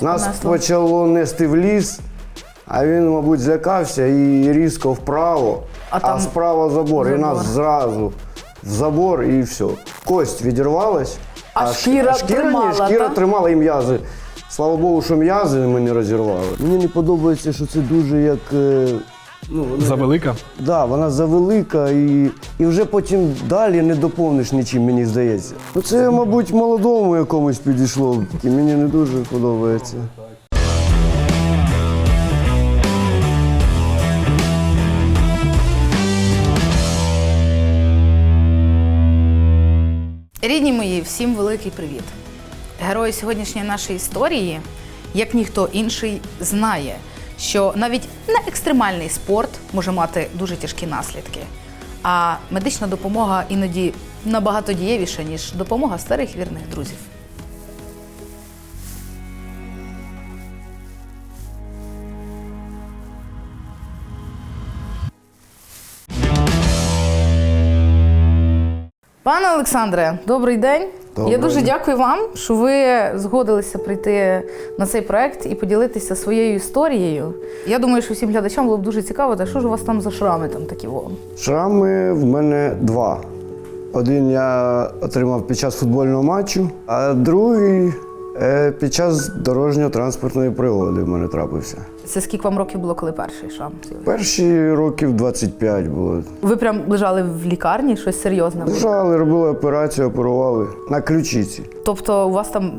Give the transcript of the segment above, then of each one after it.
Нас почало нести в ліс, а він, мабуть, злякався і різко вправо, А а, справа забор. І нас зразу в забор і все. Кость відірвалась, А а шкіра шкіра тримала, шкіра та? тримала і м'язи. Слава Богу, що м'язи ми не розірвали. Мені не подобається, що це дуже як. Ну, воно- Завелика? Да, вона завелика і, і вже потім далі не доповниш нічим, мені здається. Ну це, мабуть, молодому якомусь підійшло, і мені не дуже подобається. Рідні мої, всім великий привіт. Герой сьогоднішньої нашої історії, як ніхто інший, знає, що навіть не екстремальний спорт може мати дуже тяжкі наслідки. А медична допомога іноді набагато дієвіша, ніж допомога старих вірних друзів. Пане Олександре, добрий день. Добрий Я дуже дякую вам, що ви згодилися прийти на цей проект і поділитися своєю історією. Я думаю, що всім глядачам було б дуже цікаво, та що ж у вас там за шрами там такі во? Шрами в мене два. Один я отримав під час футбольного матчу, а другий е, під час дорожньо-транспортної пригоди в мене трапився. Це скільки вам років було, коли перший шрам? з'явився? Перші років 25 було. Ви прям лежали в лікарні, щось серйозне було? Лежали, робили операцію, оперували на ключиці. Тобто у вас там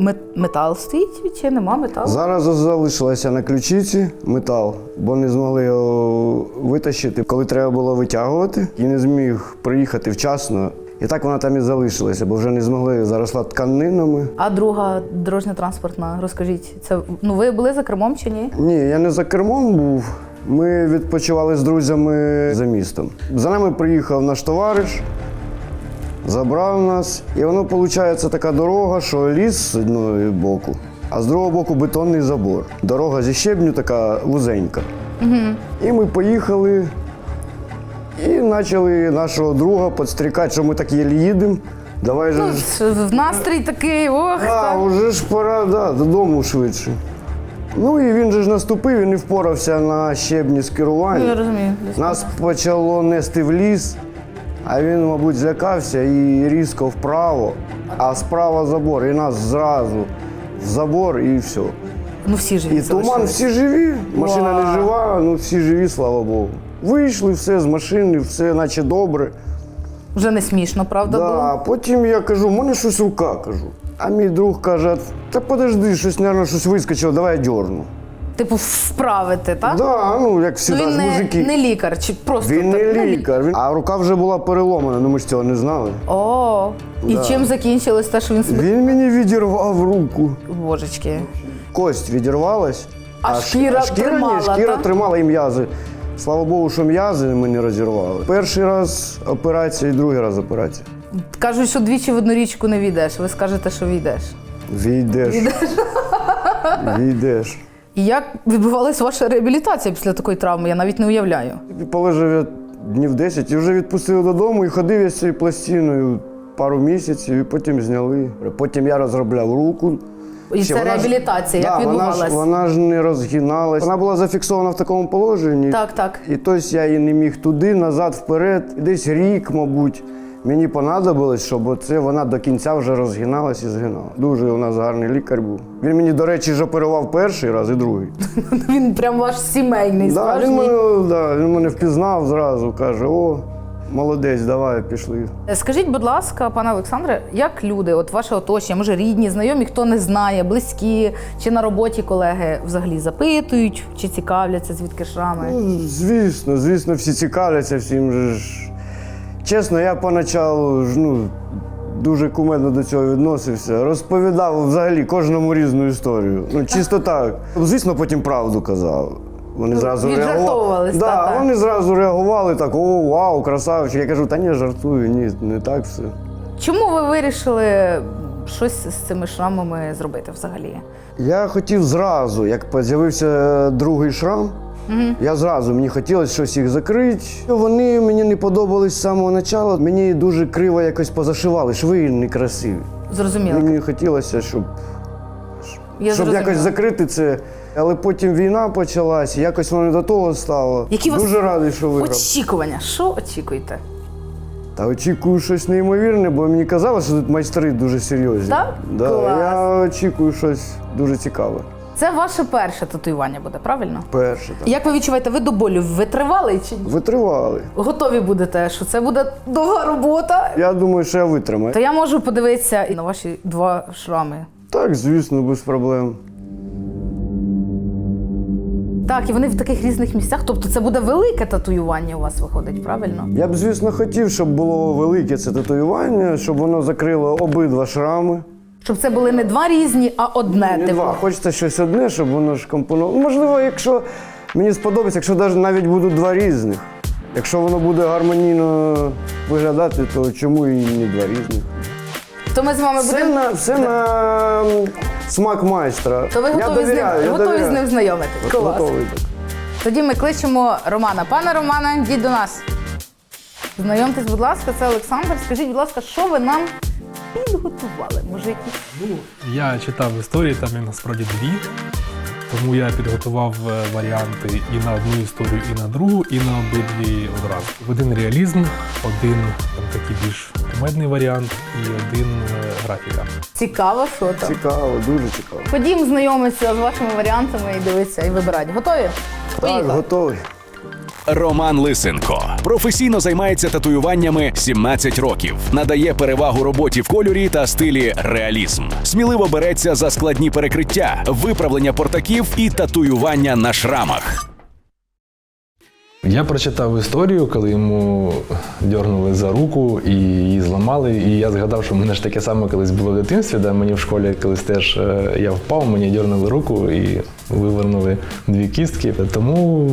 мет- метал стоїть чи нема металу? Зараз залишилося на ключиці метал, бо не змогли його витащити, коли треба було витягувати, і не зміг приїхати вчасно. І так вона там і залишилася, бо вже не змогли заросла тканинами. А друга дорожньо-транспортна, розкажіть, це ну ви були за кермом чи ні? Ні, я не за кермом був. Ми відпочивали з друзями за містом. За нами приїхав наш товариш, забрав нас. І воно виходить така дорога, що ліс з одного боку, а з другого боку бетонний забор. Дорога зі щебню така вузенька. Угу. І ми поїхали і почали нашого друга підстрікати, що ми так єлі їдемо. Давай же. ж- В настрій такий, ох. а, так. вже ж пора да, додому швидше. Ну і він же ж наступив і не впорався на щебні з Ну, я керування. розумію. Нас почало нести в ліс, а він, мабуть, злякався і різко вправо, а справа забор. І нас зразу в забор і все. Ну всі живі І туман, залишились. всі живі, машина не жива, ну всі живі, слава Богу. Вийшли все з машини, все наче добре. Вже не смішно, правда? Да, було? а потім я кажу, в мене щось рука кажу. А мій друг каже, та подожди, щось, мабуть, щось вискочило, давай я дьорну. Типу, вправити, так? Да, ну як Ну, завжди, він не, мужики. не лікар, чи просто Він так, не лікар. Він... А рука вже була переломана, ну ми ж цього не знали. О, і чим закінчилось те, що він. Він мені відірвав руку. Божечки. Кость відірвалась, А ш- шкіра тримала, ні, шкіра та? тримала і м'язи. Слава Богу, що м'язи ми не розірвали. Перший раз операція і другий раз операція. Кажуть, що двічі в одну річку не війдеш. Ви скажете, що війдеш. Війдеш. Війдеш. І як відбувалась ваша реабілітація після такої травми? Я навіть не уявляю. Полежав я днів 10 і вже відпустили додому і ходив я з цією пластиною пару місяців, і потім зняли. Потім я розробляв руку. І вона ж- реабілітація, як да, вона відбувалась? ж, вона ж не розгиналась. Вона була зафіксована в такому положенні. Так, так. І тобто я її не міг туди, назад, вперед. І десь рік, мабуть, мені понадобилось, щоб оце вона до кінця вже розгиналась і згинала. Дуже у нас гарний лікар був. Він мені, до речі, ж оперував перший раз і другий. Він прям ваш сімейний, Да, справжній. він, мене, да, він мене впізнав зразу, каже: о, молодець, давай, пішли. Скажіть, будь ласка, пане Олександре, як люди, от ваше оточення, може рідні, знайомі, хто не знає, близькі чи на роботі колеги взагалі запитують чи цікавляться, звідки шрами? Ну, звісно, звісно, всі цікавляться всім же ж. Чесно, я поначалу ж, ну, дуже кумедно до цього відносився. Розповідав взагалі кожному різну історію. Ну, чисто так. Звісно, потім правду казав. Вони зразу віджартовувались, Да, та-та. вони зразу реагували так: о, вау, красавчик. Я кажу, та ні, жартую, ні, не так все. Чому ви вирішили щось з цими шрамами зробити взагалі? Я хотів зразу, як з'явився другий шрам, я зразу мені хотілося щось їх закрити. Вони мені не подобались з самого початку. Мені дуже криво якось позашивали, шви некрасиві. Зрозуміло. Мені хотілося, щоб Я щоб зрозуміла. якось закрити це. Але потім війна почалась, якось воно до того стало. Які у вас Дуже радий, що виграв. Очікування. Що очікуєте? Та очікую щось неймовірне, бо мені казали, що тут майстри дуже серйозні. Так? Да, Клас. я очікую щось дуже цікаве. Це ваше перше татуювання буде, правильно? Перше так. Як ви відчуваєте, ви до болю витривали чи ні? Витривали. готові будете, що це буде довга робота? Я думаю, що я витримаю. То я можу подивитися і на ваші два шрами. Так, звісно, без проблем. Так, і вони в таких різних місцях. Тобто це буде велике татуювання у вас виходить, правильно? Я б, звісно, хотів, щоб було велике це татуювання, щоб воно закрило обидва шрами. Щоб це були не два різні, а одне. Не типу. два. Хочеться щось одне, щоб воно ж компонувало. Можливо, якщо мені сподобається, якщо навіть навіть будуть два різних. Якщо воно буде гармонійно виглядати, то чому і не два різних? То ми з вами Все будемо. на, все на смак майстра. То ви Я готові, з ним, я готові з ним знайомитись. Клас. Готовий. так. Тоді ми кличемо Романа. Пане Романе, йдіть до нас. Знайомтесь, будь ласка, це Олександр. Скажіть, будь ласка, що ви нам підготували? Якісь Ну, я читав історії, там їх насправді дві. Тому я підготував е, варіанти і на одну історію, і на другу, і на обидві одразу. Один реалізм, один там, такий більш кумедний варіант, і один е, графіка. цікаво, що там. Цікаво, дуже цікаво. Ходім знайомитися з вашими варіантами і дивитися, і вибирати. Готові? Так, Поїхали. готовий. Роман Лисенко професійно займається татуюваннями 17 років, надає перевагу роботі в кольорі та стилі реалізм. Сміливо береться за складні перекриття, виправлення портаків і татуювання на шрамах. Я прочитав історію, коли йому дьорнули за руку і її зламали. І я згадав, що в мене ж таке саме колись було в дитинстві, де мені в школі колись теж е, я впав, мені дьорнули руку і вивернули дві кістки. Тому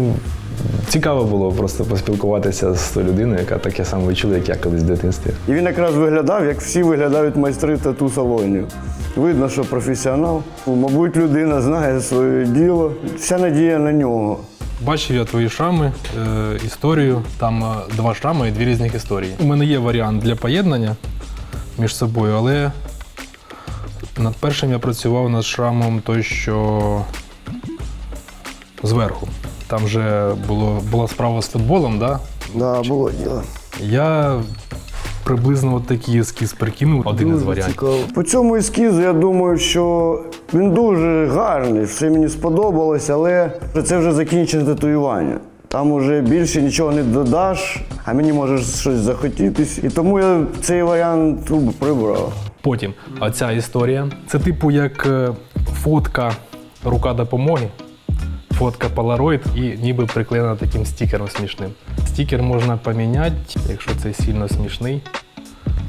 цікаво було просто поспілкуватися з тою людиною, яка таке саме відчула, як я колись в дитинстві. І він якраз виглядав, як всі виглядають майстри тату салонів. Видно, що професіонал. Мабуть, людина знає своє діло. Вся надія на нього. Бачив я твої шрами, е, історію. Там е, два шрами і дві різних історії. У мене є варіант для поєднання між собою, але над першим я працював над шрамом той, що зверху. Там вже було, була справа з футболом, да? Да, було діло. Я приблизно от такий ескіз прикинув, один із варіантів. цікаво. По цьому ескізу я думаю, що він дуже гарний, все мені сподобалось, але це вже закінчене татуювання. Там уже більше нічого не додаш, а мені може щось захотітись. І тому я цей варіант ну, прибрав. Потім оця історія. Це типу як е, фотка рука допомоги, фотка Polaroid і ніби приклеєна таким стікером смішним. Стікер можна поміняти, якщо цей сильно смішний,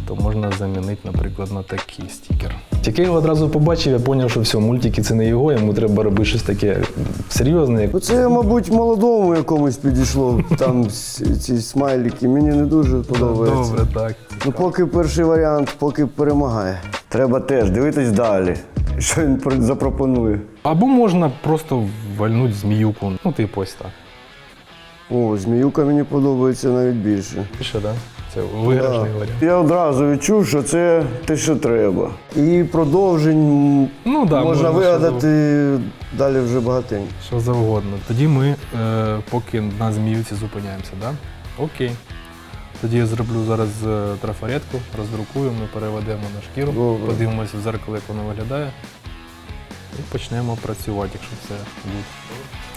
то можна замінити, наприклад, на такий стікер. Тільки я його одразу побачив, я зрозумів, що все, мультики це не його, йому треба робити щось таке серйозне. Це, мабуть, молодому якомусь підійшло. Там ці смайлики. Мені не дуже подобається. Добре, так. Ну, поки перший варіант, поки перемагає. Треба теж дивитись далі, що він запропонує. Або можна просто вальнути зміюку. Ну, типу ось так. О, зміюка мені подобається навіть більше. Більше, так? Да? Це виграшний Да. варіант. Я одразу відчув, що це те, що треба. І продовжень Ну да, можна що вигадати далі вже багатенько. Що завгодно. Тоді ми, е, поки на зміюці зупиняємося, да? Окей. Тоді я зроблю зараз е, трафаретку, роздрукую, ми переведемо на шкіру, Добре. подивимося в зеркало, як воно виглядає. І почнемо працювати, якщо все буде.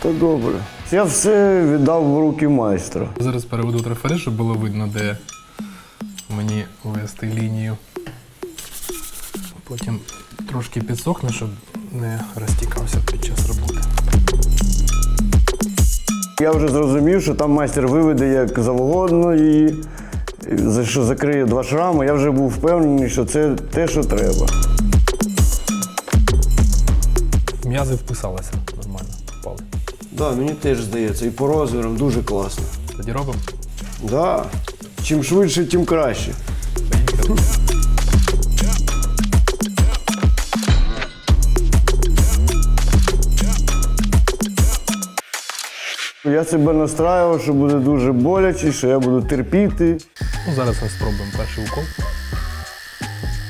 Та добре. Я все віддав в руки майстра. Зараз переведу трафарет, щоб було видно, де мені вести лінію. Потім трошки підсохне, щоб не розтікався під час роботи. Я вже зрозумів, що там майстер виведе як завгодно за що закриє два шрами. Я вже був впевнений, що це те, що треба. М'язи вписалися нормально, впали. Так, мені теж здається, і по розмірам дуже класно. Тоді робимо. Да. Чим швидше, тим краще. Я себе настраював, що буде дуже боляче, що я буду терпіти. Ну, зараз ми спробуємо перший укол.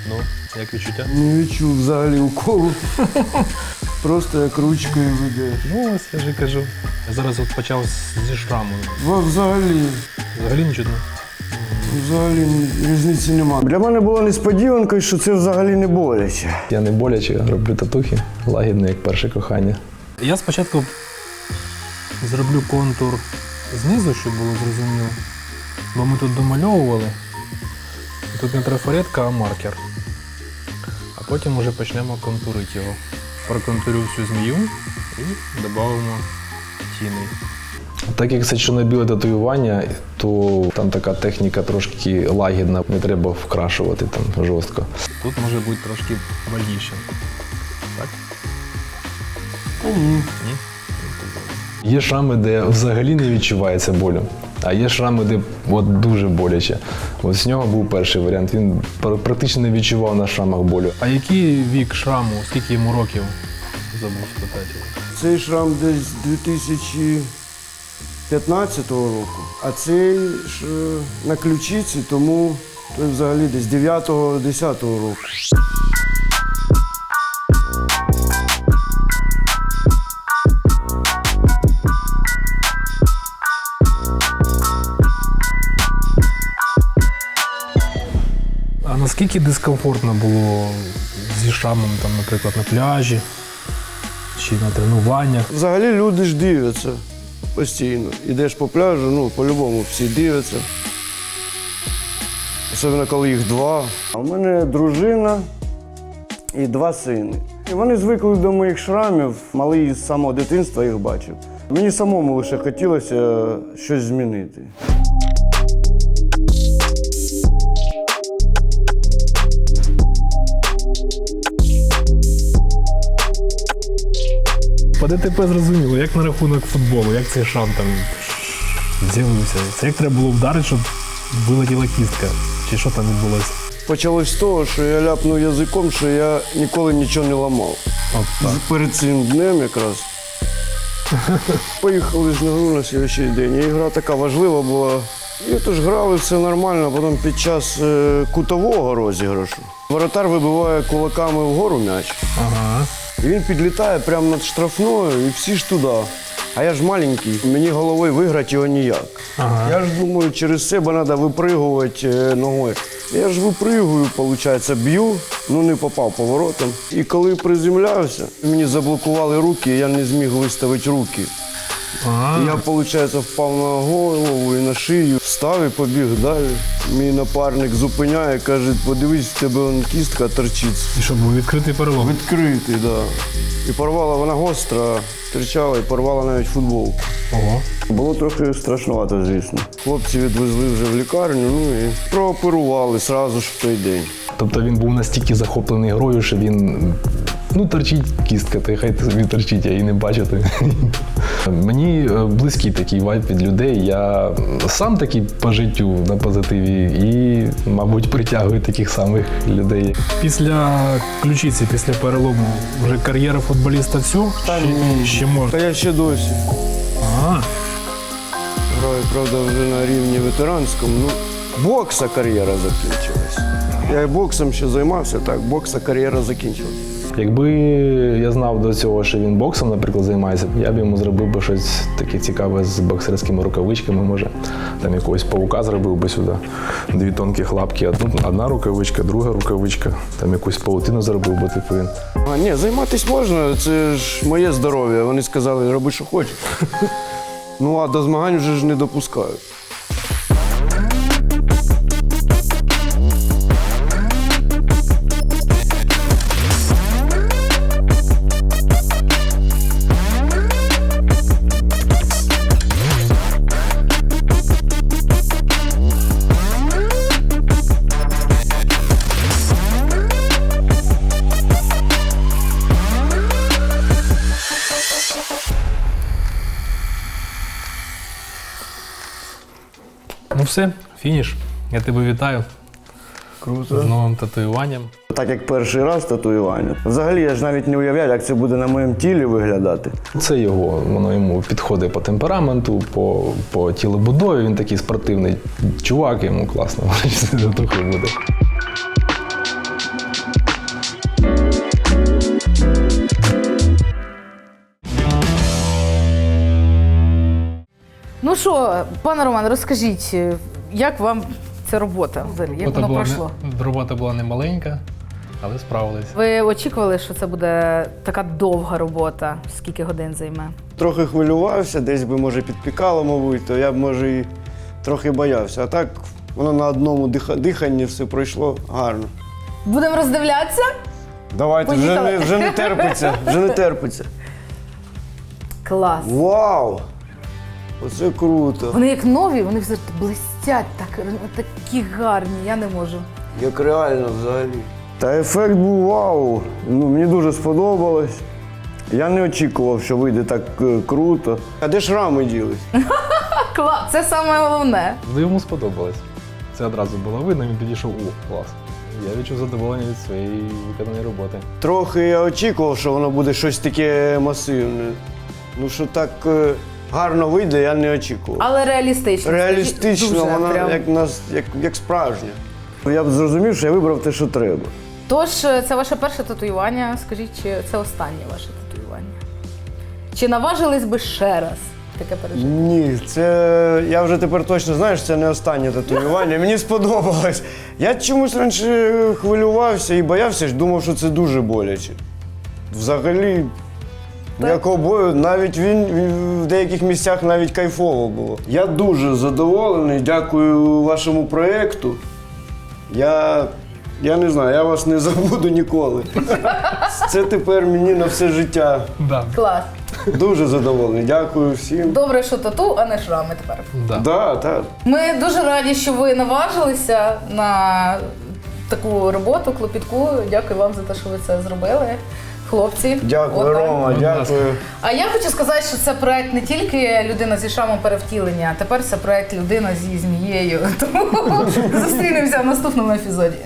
Ну, як відчуття? Не відчув взагалі уколу. просто як ручкою веде. Ну, ось я ж і кажу. Я зараз от почав зі шраму. Взагалі, Взагалі не чутно. взагалі різниці немає. Для мене було несподіванкою, що це взагалі не боляче. Я не боляче роблю татухи, лагідно, як перше кохання. Я спочатку зроблю контур знизу, щоб було зрозуміло. Бо ми тут домальовували. Тут не трафаретка, а маркер. А потім вже почнемо контурити його. Проконтурю всю змію і додамо тіней. Так як це чорно-біле татуювання, то там така техніка трошки лагідна, не треба вкрашувати там жорстко. Тут може бути трошки вольніше. Так? Ні. Є шрами, де взагалі не відчувається болю, а є шрами, де от дуже боляче. От з нього був перший варіант. Він практично не відчував на шрамах болю. А який вік шраму? Скільки йому років? Забув спитати. Цей шрам десь 2015 року, а цей ж на ключиці, тому той взагалі десь 9-10 року. Наскільки дискомфортно було зі шрамом, там, наприклад, на пляжі чи на тренуваннях? Взагалі люди ж дивляться постійно. Ідеш по пляжу, ну, по-любому всі дивляться. Особливо, коли їх два. А в мене дружина і два сини. І вони звикли до моїх шрамів, малий з самого дитинства їх бачив. Мені самому лише хотілося щось змінити. По ДТП зрозуміло, як на рахунок футболу, як цей шрам там з'явився. Це як треба було вдарити, щоб вилетіла кістка. Чи що там відбулося? Почалось з того, що я ляпнув язиком, що я ніколи нічого не ламав. От так. Перед цим днем якраз. Поїхали з нього на слідчий день. І гра така важлива була. І тож грали все нормально, потім під час е, кутового розіграшу. Воротар вибиває кулаками вгору м'яч. Ага. І він підлітає прямо над штрафною, і всі ж туди. А я ж маленький, мені головою виграти його ніяк. Ага. Я ж думаю, через себе треба випригувати е, ногою. Я ж випригую, виходить, б'ю, ну не попав поворотом. І коли приземлявся, мені заблокували руки, я не зміг виставити руки. Ага. Я, виходить, впав на голову і на шию, встав і побіг далі. Мій напарник зупиняє, каже, подивись, в тебе он кістка торчить. І що був відкритий перелом? Відкритий, так. Да. І порвала вона гостра, тричала і порвала навіть футбол. Ого. Було трохи страшнувато, звісно. Хлопці відвезли вже в лікарню, ну і прооперували одразу ж в той день. Тобто він був настільки захоплений грою, що він. Ну, торчить кістка, та й хай собі торчить, я її не бачити. Мені е, близький такий вайб від людей. Я сам такий по життю на позитиві і, мабуть, притягую таких самих людей. Після ключиці, після перелому, вже кар'єра футболіста все? Ще, ще Та можна. я ще досі. Ага. Граю, правда, вже на рівні ветеранському. Ну, бокса кар'єра закінчилась. Я і боксом ще займався, так, бокса кар'єра закінчилась. Якби я знав до цього, що він боксом, наприклад, займається, я б йому зробив би щось таке цікаве з боксерськими рукавичками, може. Там якогось паука зробив би сюди. Дві тонкі лапки, одна рукавичка, друга рукавичка, там якусь паутину зробив би, типу він. А, ні, займатися можна, це ж моє здоров'я. Вони сказали, роби, що хочеш. Ну, а до змагань вже ж не допускають. Все, фініш. Я тебе вітаю з новим татуюванням. Так як перший раз татуювання. Взагалі я ж навіть не уявляю, як це буде на моєму тілі виглядати. Це його, воно йому підходить по темпераменту, по, по тілобудові. Він такий спортивний чувак, йому класно трохи буде. Ну що, пане Роман, розкажіть, як вам ця робота взагалі? Як Робота воно була, пройшло? не, робота була не маленька, але справились. Ви очікували, що це буде така довга робота? Скільки годин займе? Трохи хвилювався, десь би, може, підпікало, мабуть, то я б, може, і трохи боявся. А так воно на одному диха- диханні все пройшло гарно. Будемо роздивлятися? Давайте, вже Поїхали. не, вже не терпиться, вже не терпиться. Клас. Вау! Оце круто. Вони як нові, вони все блистять, так, такі гарні, я не можу. Як реально взагалі. Та ефект був вау. Ну, мені дуже сподобалось. Я не очікував, що вийде так е, круто. А де ж рами ділись? Клас, це саме головне. Ну, Йому сподобалось. Це одразу було видно, він підійшов, о, клас. Я відчув задоволення від своєї виконаної роботи. Трохи я очікував, що воно буде щось таке масивне. Ну, що так е, гарно вийде, я не очікував. Але реалістично. Реалістично, Дуже вона прям. як, нас, як, як справжня. Я б зрозумів, що я вибрав те, що треба. Тож, е, це ваше перше татуювання. Скажіть, чи це останнє ваше татуювання? Чи наважились би ще раз таке пережити? Ні, це я вже тепер точно знаю, що це не останнє татуювання. Мені сподобалось. Я чомусь раніше хвилювався і боявся, думав, що це дуже боляче. Взагалі, ніякого бою, навіть він він в деяких місцях навіть кайфово було. Я дуже задоволений, дякую вашому проєкту. Я, я не знаю, я вас не забуду ніколи. Це тепер мені на все життя. Да. Клас. Дуже задоволений. Дякую всім. Добре, що тату, а не шрами тепер. Да. Да, так. Ми дуже раді, що ви наважилися на таку роботу, клопітку. Дякую вам за те, що ви це зробили. Хлопці, Дякую, отак. Рома, дякую. А я хочу сказати, що це проект не тільки людина зі шрамом перевтілення, а тепер це проект людина зі змією. Тому зустрінемося в наступному епізоді.